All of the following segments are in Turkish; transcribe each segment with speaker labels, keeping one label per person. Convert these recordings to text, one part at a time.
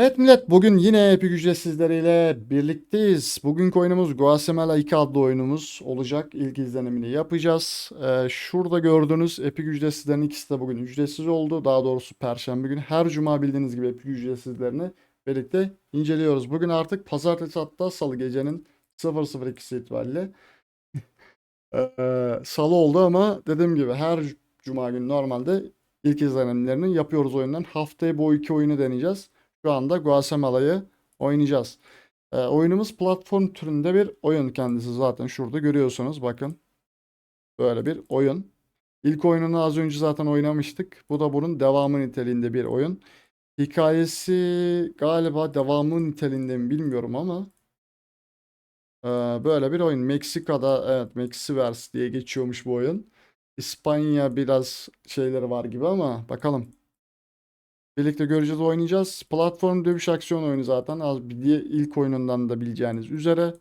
Speaker 1: Evet millet bugün yine Epic ücretsizleriyle birlikteyiz. Bugünkü oyunumuz Guatemala 2 adlı oyunumuz olacak. İlk izlenimini yapacağız. Ee, şurada gördüğünüz Epic ücretsizlerin ikisi de bugün ücretsiz oldu. Daha doğrusu Perşembe günü. Her cuma bildiğiniz gibi Epic ücretsizlerini birlikte inceliyoruz. Bugün artık pazartesi hatta salı gecenin 00.02'si itibariyle. Ee, salı oldu ama dediğim gibi her cuma günü normalde ilk izlenimlerini yapıyoruz oyundan. Haftaya bu iki oyunu deneyeceğiz. Şu anda Guatemala'yı oynayacağız. Ee, oyunumuz platform türünde bir oyun kendisi zaten şurada görüyorsunuz bakın. Böyle bir oyun. İlk oyununu az önce zaten oynamıştık. Bu da bunun devamı niteliğinde bir oyun. Hikayesi galiba devamı niteliğinde mi bilmiyorum ama ee, böyle bir oyun. Meksika'da evet Mexiverse diye geçiyormuş bu oyun. İspanya biraz şeyleri var gibi ama bakalım. Birlikte göreceğiz, oynayacağız. Platform dövüş aksiyon oyunu zaten. Az bir ilk oyunundan da bileceğiniz üzere.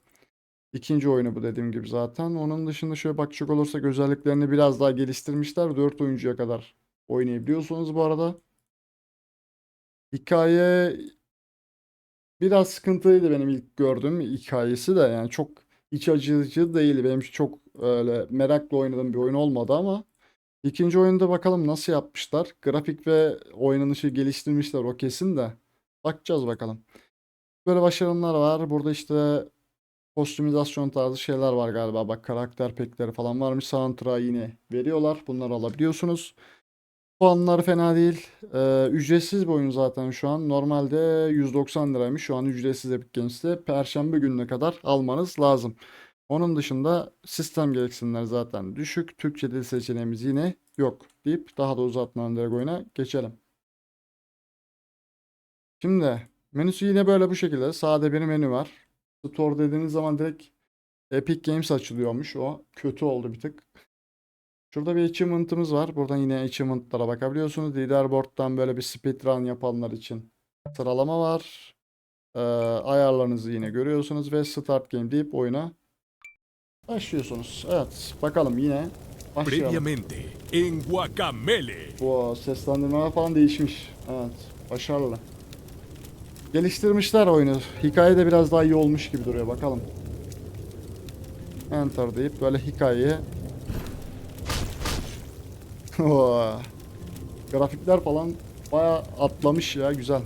Speaker 1: İkinci oyunu bu dediğim gibi zaten. Onun dışında şöyle bakacak olursak özelliklerini biraz daha geliştirmişler. 4 oyuncuya kadar oynayabiliyorsunuz bu arada. Hikaye biraz sıkıntılıydı benim ilk gördüğüm hikayesi de yani çok iç açıcı değil. Benim çok öyle merakla oynadığım bir oyun olmadı ama İkinci oyunda bakalım nasıl yapmışlar. Grafik ve oynanışı geliştirmişler o kesin de. Bakacağız bakalım. Böyle başarımlar var. Burada işte kostümizasyon tarzı şeyler var galiba. Bak karakter pekleri falan varmış. Soundtrack'ı yine veriyorlar. Bunları alabiliyorsunuz. Puanlar fena değil. Ee, ücretsiz bir oyun zaten şu an. Normalde 190 liraymış. Şu an ücretsiz Epic Games'te. Perşembe gününe kadar almanız lazım. Onun dışında sistem gereksinimleri zaten düşük. Türkçe dil seçeneğimiz yine yok deyip daha da uzatmadan direkt oyuna geçelim. Şimdi menüsü yine böyle bu şekilde. Sade bir menü var. Store dediğiniz zaman direkt Epic Games açılıyormuş. O kötü oldu bir tık. Şurada bir achievement'ımız var. Buradan yine achievement'lara bakabiliyorsunuz. Leaderboard'dan böyle bir speedrun yapanlar için sıralama var. Ee, ayarlarınızı yine görüyorsunuz ve Start Game deyip oyuna Başlıyorsunuz. Evet. Bakalım yine. Başlayalım.
Speaker 2: Previamente en Guacamele.
Speaker 1: Bu seslendirmeler falan değişmiş. Evet. Başarılı. Geliştirmişler oyunu. Hikaye de biraz daha iyi olmuş gibi duruyor. Bakalım. Enter deyip böyle hikayeyi. Grafikler falan baya atlamış ya. Güzel.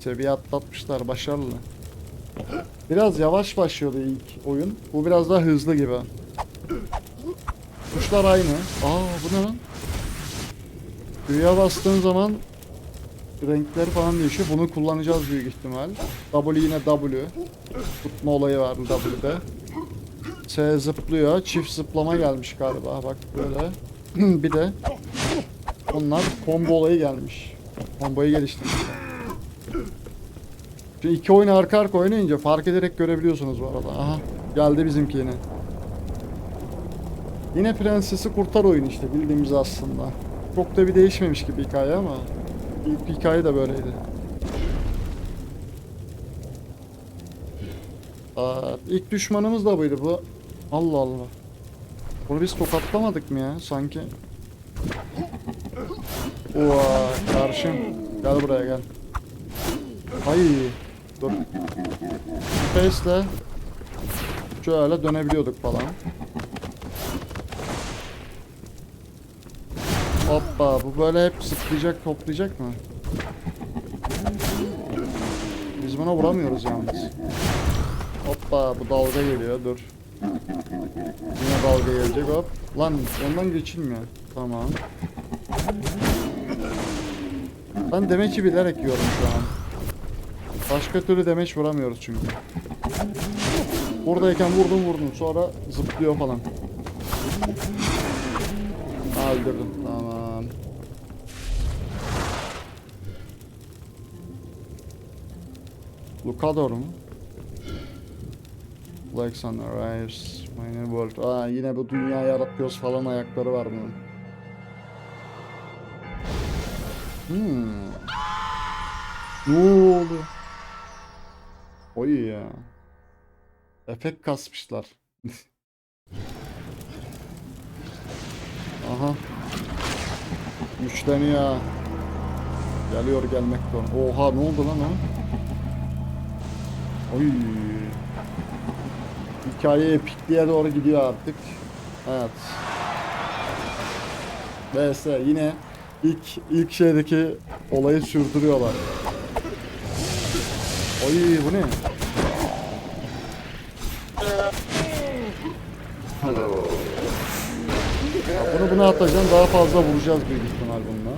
Speaker 1: Seviye atlatmışlar. Başarılı. Biraz yavaş başlıyordu ilk oyun. Bu biraz daha hızlı gibi. Tuşlar aynı. Aa bu ne lan? Q'ya bastığın zaman renkleri falan değişiyor. Bunu kullanacağız büyük ihtimal. W yine W. Tutma olayı var W'de. S zıplıyor. Çift zıplama gelmiş galiba. Bak böyle. bir de onlar combo olayı gelmiş. Komboyu geliştirmişler. Şu iki oyunu arka arka oynayınca fark ederek görebiliyorsunuz bu arada. Aha geldi bizimki yine. Yine prensesi kurtar oyun işte bildiğimiz aslında. Çok da bir değişmemiş gibi hikaye ama ilk hikaye de böyleydi. Aa, ilk düşmanımız da buydu bu. Allah Allah. Bunu biz tokatlamadık mı ya sanki? Oha karşım. Gel buraya gel. Ay dur. Space'le şöyle dönebiliyorduk falan. Hoppa bu böyle hep zıplayacak toplayacak mı? Biz buna vuramıyoruz yalnız. Hoppa bu dalga geliyor dur. Yine dalga gelecek hop. Lan ondan geçilmiyor. Tamam. Ben demek ki bilerek yiyorum şu an. Başka türlü demeç vuramıyoruz çünkü. Buradayken vurdum vurdum sonra zıplıyor falan. Ha, öldürdüm tamam. Lucador mu? Alexander arrives. My new world. Aa yine bu dünya yaratıyoruz falan ayakları var bunun. Hmm. Ne oldu? Oy ya. Efekt kasmışlar. Aha. Güçleniyor. Geliyor gelmekte olan. Oha ne oldu lan o? Oy. Hikaye epikliğe doğru gidiyor artık. Evet. VS yine ilk ilk şeydeki olayı sürdürüyorlar. Oy bu ne? Ya bunu buna atacağım daha fazla vuracağız büyük ihtimal bununla.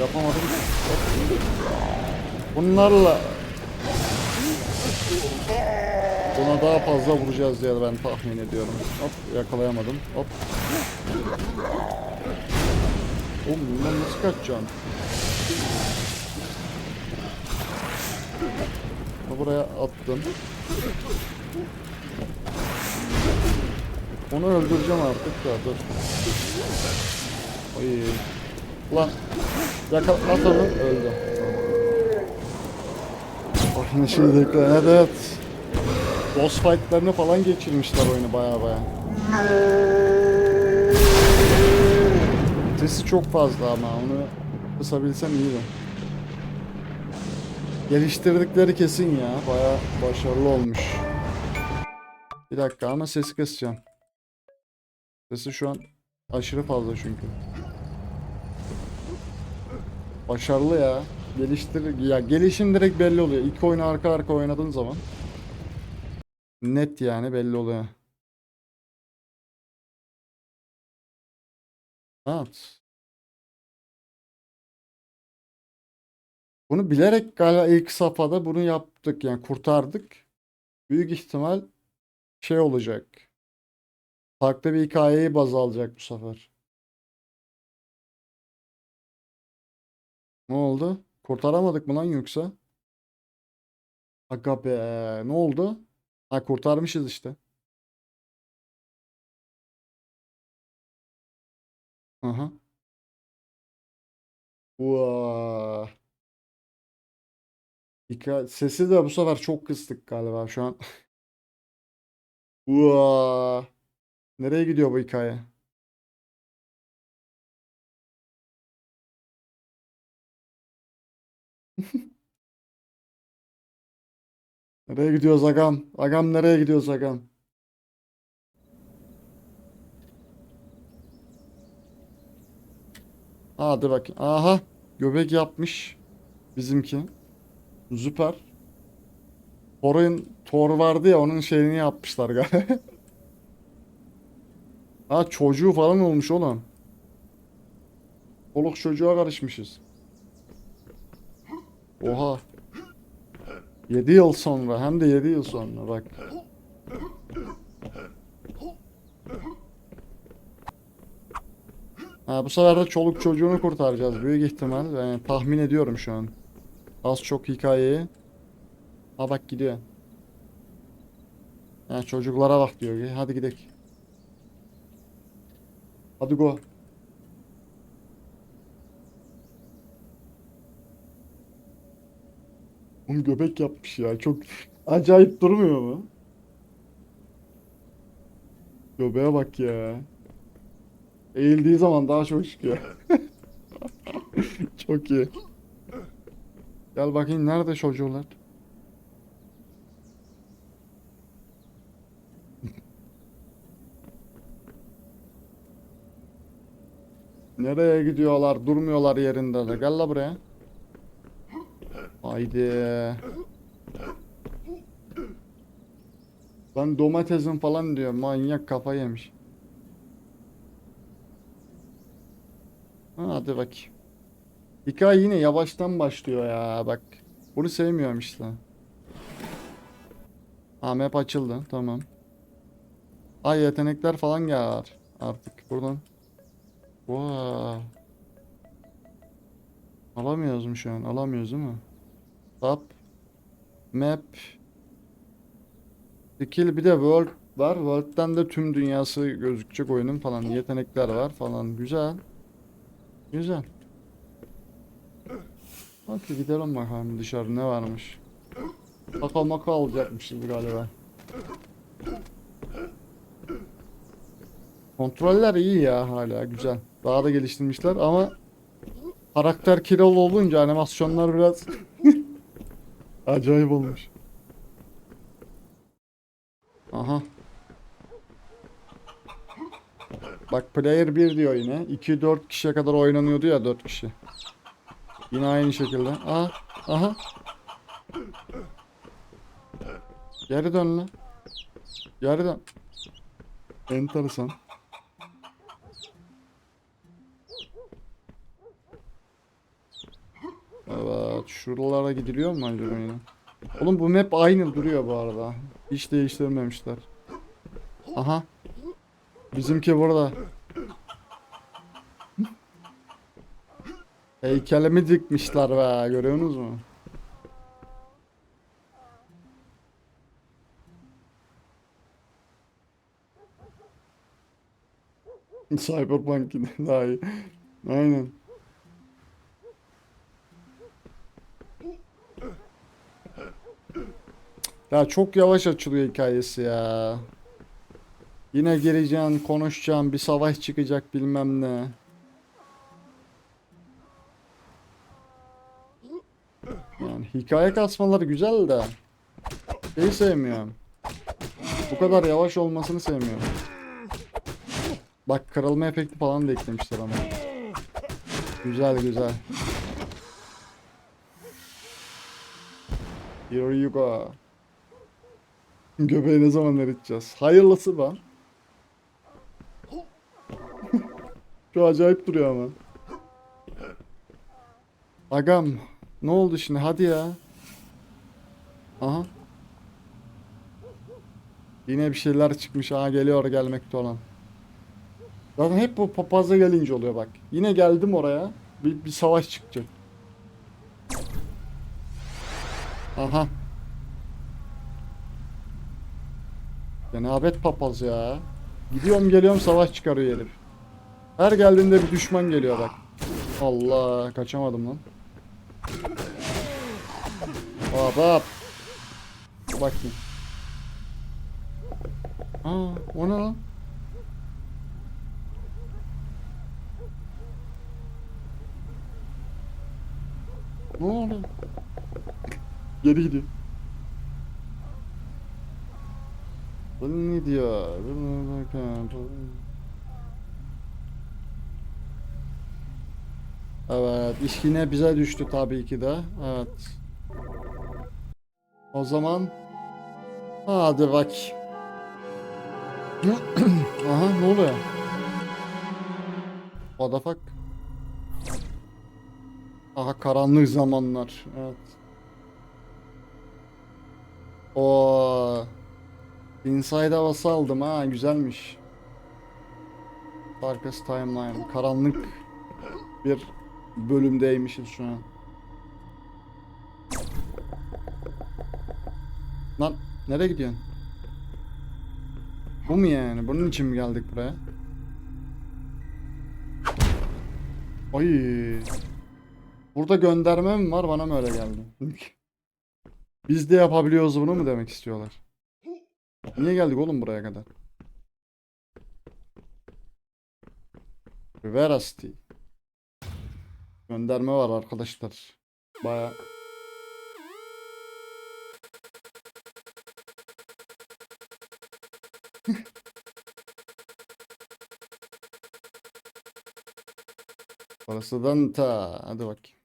Speaker 1: Yapamadım. Bunlarla Buna daha fazla vuracağız diye ben tahmin ediyorum. Hop yakalayamadım. Hop. Oğlum bundan nasıl kaçacaksın? Buraya attım. Onu öldüreceğim artık da dur. Oy. Ulan. Yakala at onu öldü. Bakın şimdi evet evet. Boss fight'larını falan geçirmişler oyunu baya baya. Sesi çok fazla ama onu kısabilsem iyiydi. Geliştirdikleri kesin ya. Baya başarılı olmuş. Bir dakika ama sesi kısacağım. Sesi şu an aşırı fazla çünkü. Başarılı ya. Geliştir ya gelişim direkt belli oluyor. İki oyunu arka arka oynadığın zaman net yani belli oluyor. Evet. Bunu bilerek galiba ilk safhada bunu yaptık yani kurtardık. Büyük ihtimal şey olacak. Farklı bir hikayeyi baz alacak bu sefer. Ne oldu? Kurtaramadık mı lan yoksa? Aga be, ne oldu? Ha kurtarmışız işte. Aha. Vaa. Hikaye, sesi de bu sefer çok kıstık galiba şu an. Vaa. Nereye gidiyor bu hikaye? Nereye gidiyoruz agam? Agam nereye gidiyoruz agam? Hadi bakayım. Aha. Göbek yapmış. Bizimki. Süper. Thor'un Thor vardı ya onun şeyini yapmışlar galiba. Ha çocuğu falan olmuş oğlum. Çoluk çocuğa karışmışız. Oha. 7 yıl sonra hem de 7 yıl sonra bak. Ha, bu sefer de çoluk çocuğunu kurtaracağız büyük ihtimal. Yani tahmin ediyorum şu an. Az çok hikayeyi. Ha bak gidiyor. Ha, çocuklara bak diyor. Hadi gidelim. Hadi go. Oğlum göbek yapmış ya. Çok acayip durmuyor mu? Göbeğe bak ya. Eğildiği zaman daha çok çıkıyor. Çok iyi. Gel bakayım nerede çocuklar? Nereye gidiyorlar? Durmuyorlar yerinde de. Gel la buraya. Haydi. Ben domatesin falan diyor. Manyak kafa yemiş. Ha, hadi bakayım. Hikaye yine yavaştan başlıyor ya bak. Bunu sevmiyorum işte. Ha map açıldı tamam. Ay yetenekler falan geldi artık buradan. Vaa. Alamıyoruz mu şu an? Alamıyoruz değil mi? Tab. Map. Skill bir de World var. World'den de tüm dünyası gözükecek oyunun falan. Yetenekler var falan. Güzel. Güzel. Hadi gidelim bakalım dışarı ne varmış. Kaka maka alacakmışız galiba. Kontroller iyi ya hala güzel. Daha da geliştirmişler ama karakter kilolu olunca animasyonlar biraz acayip olmuş. Aha. Bak player 1 diyor yine. 2-4 kişiye kadar oynanıyordu ya 4 kişi. Yine aynı şekilde. Aha. Aha. Geri dön lan. Geri dön. Enteresan. Evet, şuralara gidiliyor mu acaba yine? Oğlum bu map aynı duruyor bu arada. Hiç değiştirmemişler. Aha. Bizimki burada. Heykelimi dikmişler be, görüyorsunuz mu? Cyberpunk daha iyi. Aynen. Ya çok yavaş açılıyor hikayesi ya. Yine gireceksin, konuşacaksın, bir savaş çıkacak bilmem ne. Yani hikaye kasmaları güzel de şeyi sevmiyorum. Bu kadar yavaş olmasını sevmiyorum. Bak kırılma efekti falan da eklemişler ama. Güzel güzel. Here you go. Göbeği ne zaman eriteceğiz? Hayırlısı be. Şu acayip duruyor ama. Agam. Ne oldu şimdi? Hadi ya. Aha. Yine bir şeyler çıkmış. Aha geliyor gelmekte olan. Zaten hep bu papaza gelince oluyor bak. Yine geldim oraya. Bir, bir savaş çıkacak. Aha. Cenabet papaz ya. Gidiyorum geliyorum savaş çıkarıyor herif. Her geldiğinde bir düşman geliyor bak. Allah kaçamadım lan. Hop hop. Bakayım. Aa o ne lan? Ne oldu? Geri gidiyor. Bu ne diyor? Bu bakın. Evet, iş yine bize düştü tabii ki de. Evet. O zaman hadi bak. Aha ne oluyor? What the fuck? Aha karanlık zamanlar. Evet. O Inside havası aldım ha güzelmiş. Darkest Timeline. Karanlık bir bölümdeymişiz şu an. Lan nereye gidiyorsun? Bu mu yani? Bunun için mi geldik buraya? Ay. Burada gönderme mi var? Bana mı öyle geldi? Biz de yapabiliyoruz bunu mu demek istiyorlar? Niye geldik oğlum buraya kadar? Veracity. Gönderme var arkadaşlar. Baya Parasıdan ta. Hadi bakayım.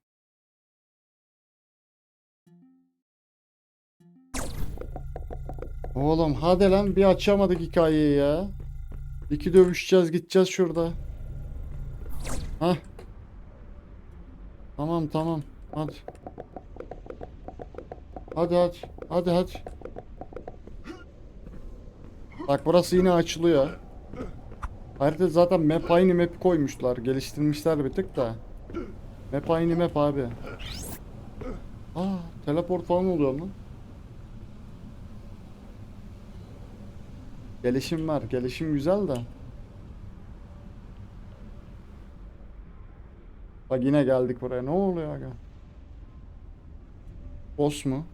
Speaker 1: Oğlum hadi lan bir açamadık hikayeyi ya. İki dövüşeceğiz gideceğiz şurada. Hah. Tamam tamam. Hadi. Hadi hadi. Hadi hadi. Bak burası yine açılıyor. Harita zaten map aynı map koymuşlar. Geliştirmişler bir tık da. Map aynı map abi. Aa teleport falan oluyor lan. Gelişim var. Gelişim güzel de. Bak yine geldik buraya. Ne oluyor aga? Boss mu?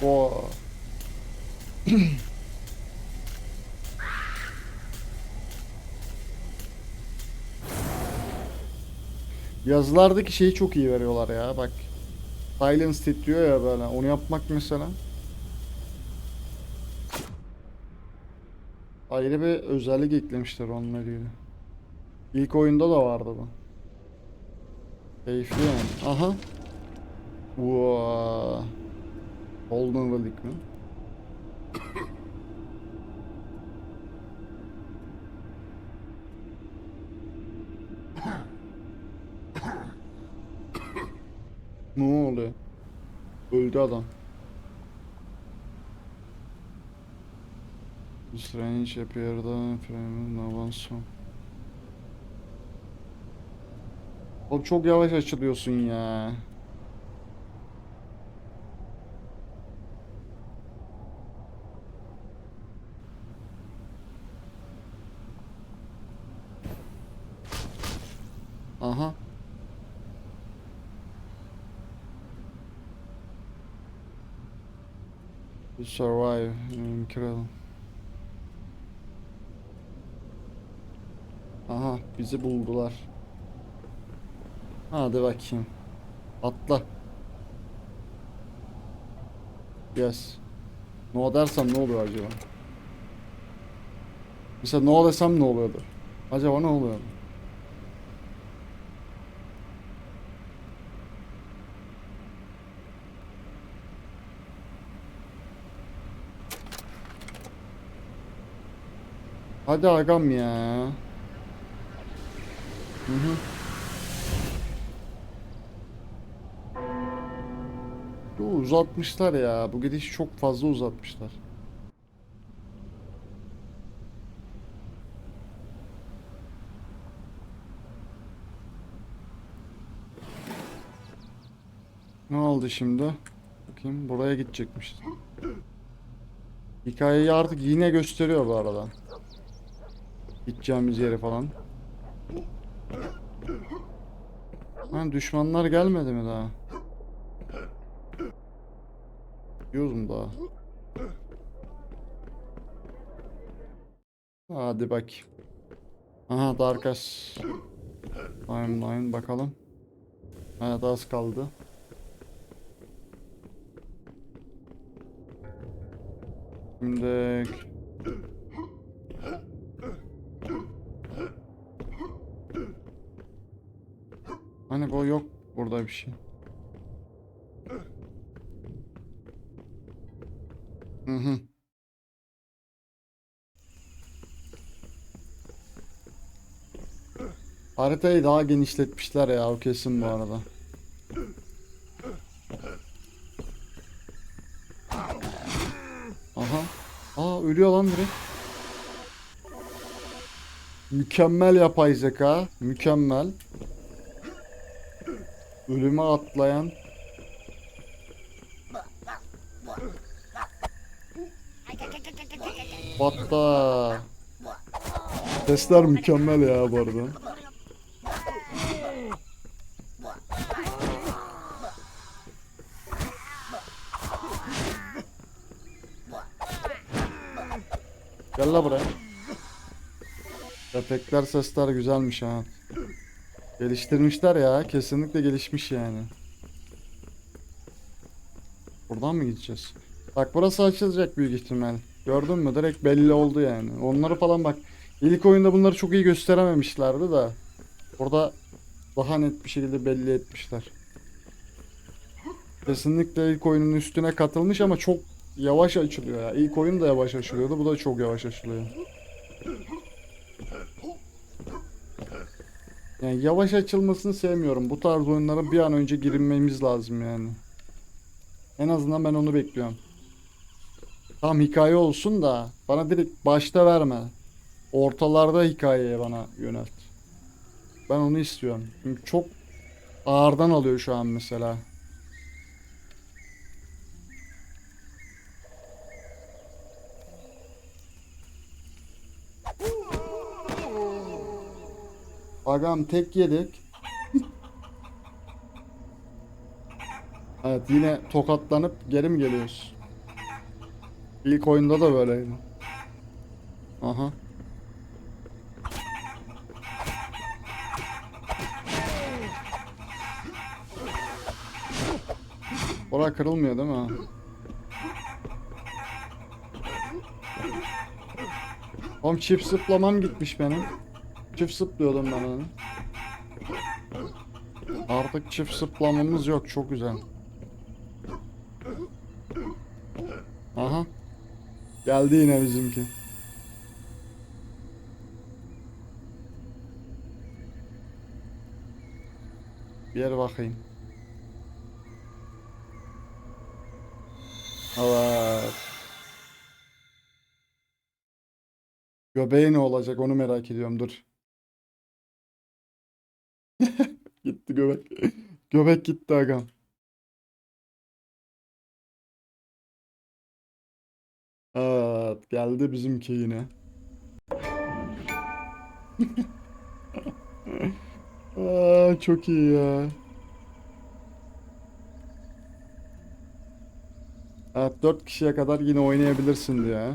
Speaker 1: Wow. Yazılardaki şeyi çok iyi veriyorlar ya bak. Silence titriyor ya böyle onu yapmak mesela. Ayrı bir özellik eklemişler onunla ilgili. İlk oyunda da vardı bu. Keyifli yani. Aha. Vaa. Golden Relic mi? Ne oluyor? Öldü adam. Strange appeared frame saw. Oğlum çok yavaş açılıyorsun ya. Aha. Survive. Incredible. Aha bizi buldular. Hadi bakayım. Atla. Yes. No dersem ne oluyor acaba? Mesela no desem ne oluyordu? Acaba ne oluyordu? Hadi agam ya. Hı hı. Yo, uzatmışlar ya. Bu gidiş çok fazla uzatmışlar. Ne oldu şimdi? Bakayım buraya gidecekmiş. Hikayeyi artık yine gösteriyor bu arada. Gideceğimiz yeri falan. Ha düşmanlar gelmedi mi daha? Gidiyoruz mu daha? Hadi bak. Aha Darkas. Timeline bakalım. Evet az kaldı. Şimdi Hani bu yok burada bir şey. Hı hı. Haritayı daha genişletmişler ya o kesin bu arada. Aha. Aa ölüyor lan direkt. Mükemmel yapay zeka. Mükemmel. Ölüme atlayan. Batta. Sesler mükemmel ya bu arada. Gel la buraya. Efektler sesler güzelmiş ha. Geliştirmişler ya. Kesinlikle gelişmiş yani. Buradan mı gideceğiz? Bak burası açılacak büyük ihtimal. Gördün mü? Direkt belli oldu yani. Onları falan bak. İlk oyunda bunları çok iyi gösterememişlerdi da. Burada daha net bir şekilde belli etmişler. Kesinlikle ilk oyunun üstüne katılmış ama çok yavaş açılıyor ya. İlk oyun da yavaş açılıyordu. Bu da çok yavaş açılıyor. Yani yavaş açılmasını sevmiyorum. Bu tarz oyunlara bir an önce girilmemiz lazım yani. En azından ben onu bekliyorum. Tam hikaye olsun da bana direkt başta verme. Ortalarda hikayeye bana yönelt. Ben onu istiyorum. Çünkü çok ağırdan alıyor şu an mesela. Agam tek yedik. evet yine tokatlanıp geri mi geliyoruz? İlk oyunda da böyleydi. Aha. Ora kırılmıyor değil mi? Oğlum çift zıplamam gitmiş benim. Çift zıplıyordum ben onu. Artık çift zıplamamız yok. Çok güzel. Aha. Geldi yine bizimki. Bir yere bakayım. Evet. Göbeği ne olacak onu merak ediyorum dur. Gitti göbek. Göbek gitti agam. Evet geldi bizimki yine. Aa, çok iyi ya. Evet 4 kişiye kadar yine oynayabilirsin diyor.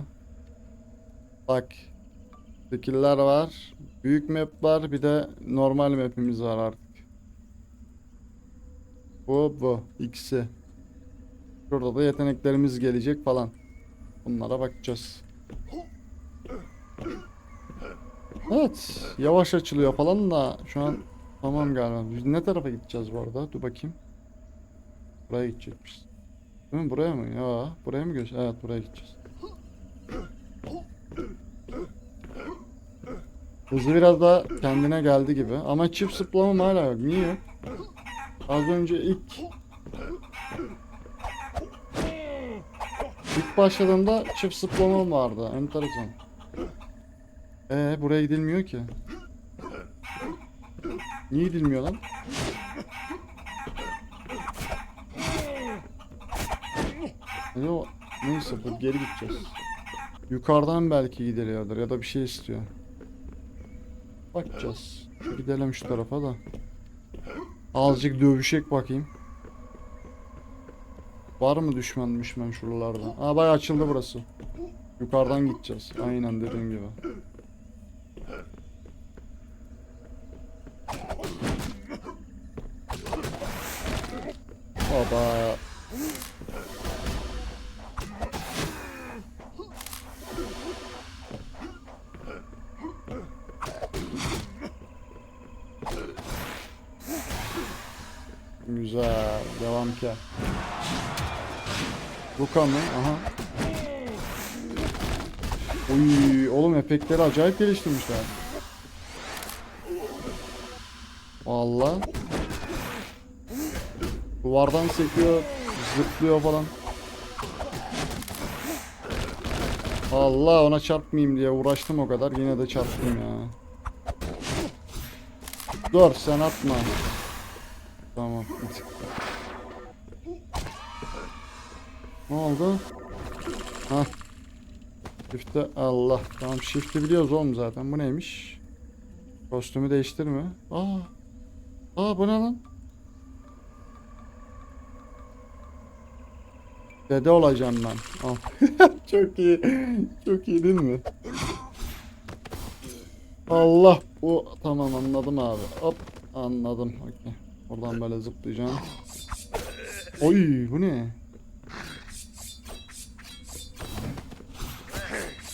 Speaker 1: Bak. Skill'ler var. Büyük map var. Bir de normal map'imiz var artık. Bu bu. ikisi. Şurada da yeteneklerimiz gelecek falan. Bunlara bakacağız. Evet. Yavaş açılıyor falan da şu an tamam galiba. Biz ne tarafa gideceğiz bu arada? Dur bakayım. Buraya gidecekmişiz. Değil mi? Buraya mı? Ya, buraya mı göz? Evet, buraya gideceğiz. Hızı biraz daha kendine geldi gibi. Ama çift zıplamam hala yok. Niye? Az önce ilk ilk başladığımda çift zıplamam vardı. Enteresan. Ee buraya gidilmiyor ki. Niye gidilmiyor lan? Ne o? Neyse bu geri gideceğiz. Yukarıdan belki gidiliyordur ya da bir şey istiyor. Bakacağız. Gidelim şu tarafa da. Azıcık dövüşek bakayım. Var mı düşman düşman şuralarda? Aa bak açıldı burası. Yukarıdan gideceğiz. Aynen dediğim gibi. Oba. Luka mı? Aha. Uy, oğlum efektleri acayip geliştirmişler. Vallahi. Duvardan sekiyor, zıplıyor falan. Allah ona çarpmayayım diye uğraştım o kadar yine de çarptım ya. Dur sen atma. Tamam. Ne oldu? Ha. Shift'e Allah. Tamam shift'i biliyoruz oğlum zaten. Bu neymiş? Kostümü değiştirme. Aa. Aa bu ne lan? Dede olacağım ben. Al. Çok iyi. Çok iyi değil mi? Allah. Bu tamam anladım abi. Hop anladım. Okey. Oradan böyle zıplayacağım. Oy bu ne?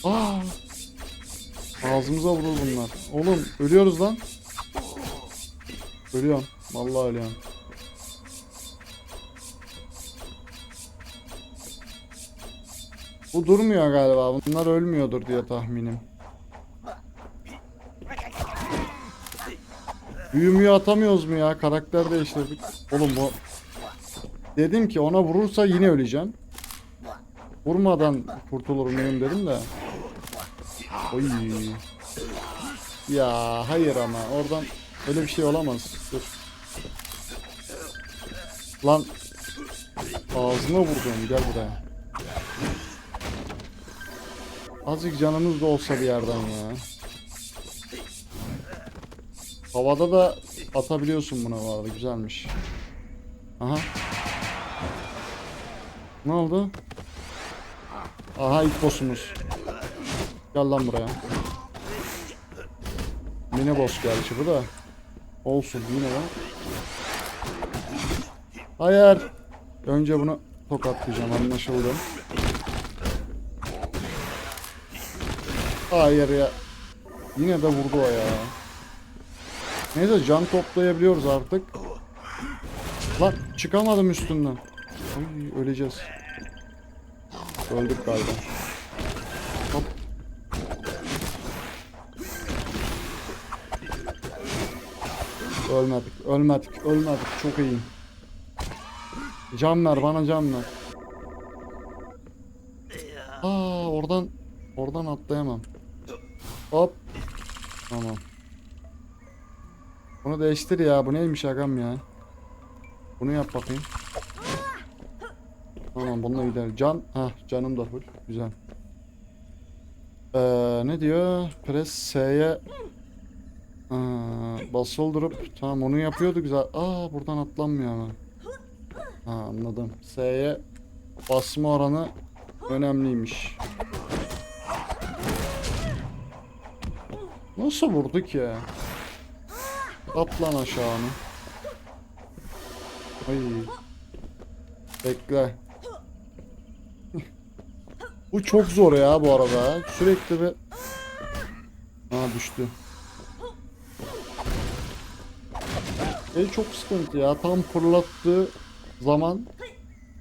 Speaker 1: Aa! Ağzımıza vurur bunlar. Oğlum ölüyoruz lan. Ölüyorum. Vallahi ölüyorum. Bu durmuyor galiba. Bunlar ölmüyordur diye tahminim. Büyümüyü atamıyoruz mu ya? Karakter değiştirdik. Oğlum bu... Dedim ki ona vurursa yine öleceğim. Vurmadan kurtulur muyum dedim de. Oy. Ya hayır ama oradan öyle bir şey olamaz. Dur. Lan ağzına vurdum gel buraya. Azıcık canımız da olsa bir yerden ya. Havada da atabiliyorsun buna bu arada güzelmiş. Aha. Ne oldu? Aha ilk boss'umuz. Gel lan buraya. Mini boss gerçi bu da. Olsun yine lan. Hayır. Önce bunu tokatlayacağım anlaşıldı. Hayır ya. Yine de vurdu o ya. Neyse can toplayabiliyoruz artık. Lan çıkamadım üstünden. Ay öleceğiz. Öldük galiba. Ölmedik, ölmedik, ölmedik. Çok iyiyim. Can ver, bana can ver. Aa, oradan oradan atlayamam. Hop. Tamam. Bunu değiştir ya. Bu neymiş agam ya? Bunu yap bakayım. Tamam bununla gider. Can. ha canım da full. Güzel. Ee, ne diyor? Press S'ye Aa, basılı durup tamam onu yapıyordu güzel. Aa buradan atlanmıyor ama. Ha anladım. S'ye basma oranı önemliymiş. Nasıl vurduk ya? Atlan aşağı onu. Ay. Bekle. Bu çok zor ya bu arada. Sürekli bir... Ha düştü. El çok sıkıntı ya. Tam fırlattığı zaman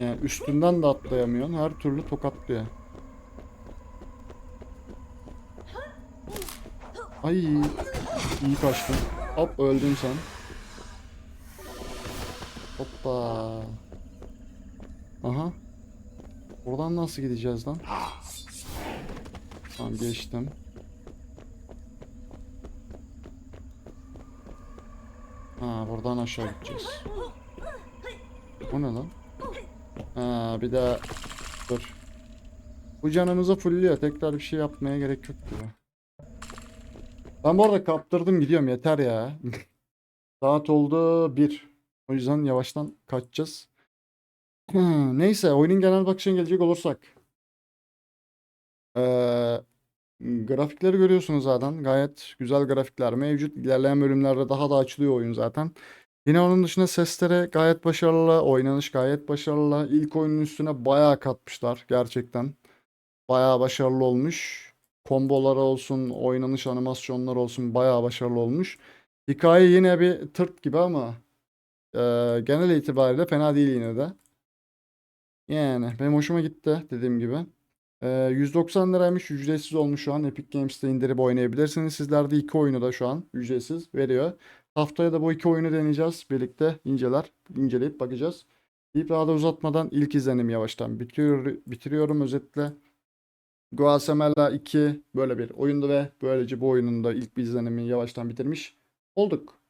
Speaker 1: yani üstünden de atlayamıyorsun. Her türlü tokatlıyor. Ay iyi kaçtın. Hop öldün sen. Hoppa. Aha. Buradan nasıl gideceğiz lan? Tamam geçtim. Ha buradan aşağı gideceğiz. Bu ne lan? Ha bir daha dur. Bu canımızı fullüyor. Tekrar bir şey yapmaya gerek yok gibi. Ben bu arada kaptırdım gidiyorum yeter ya. Saat oldu 1. O yüzden yavaştan kaçacağız. Neyse oyunun genel bakışına gelecek olursak. Ee, grafikleri görüyorsunuz zaten. Gayet güzel grafikler mevcut. İlerleyen bölümlerde daha da açılıyor oyun zaten. Yine onun dışında sesleri gayet başarılı. Oynanış gayet başarılı. İlk oyunun üstüne bayağı katmışlar gerçekten. Bayağı başarılı olmuş. Komboları olsun, oynanış animasyonları olsun bayağı başarılı olmuş. Hikaye yine bir tırt gibi ama e, genel itibariyle fena değil yine de. Yani benim hoşuma gitti dediğim gibi. E, 190 liraymış ücretsiz olmuş şu an. Epic Games'te indirip oynayabilirsiniz. Sizler de iki oyunu da şu an ücretsiz veriyor. Haftaya da bu iki oyunu deneyeceğiz. Birlikte inceler, inceleyip bakacağız. Deyip daha da uzatmadan ilk izlenim yavaştan bitiriyor, bitiriyorum özetle. Guatemala 2 böyle bir oyundu ve böylece bu oyunun da ilk bir izlenimi yavaştan bitirmiş olduk.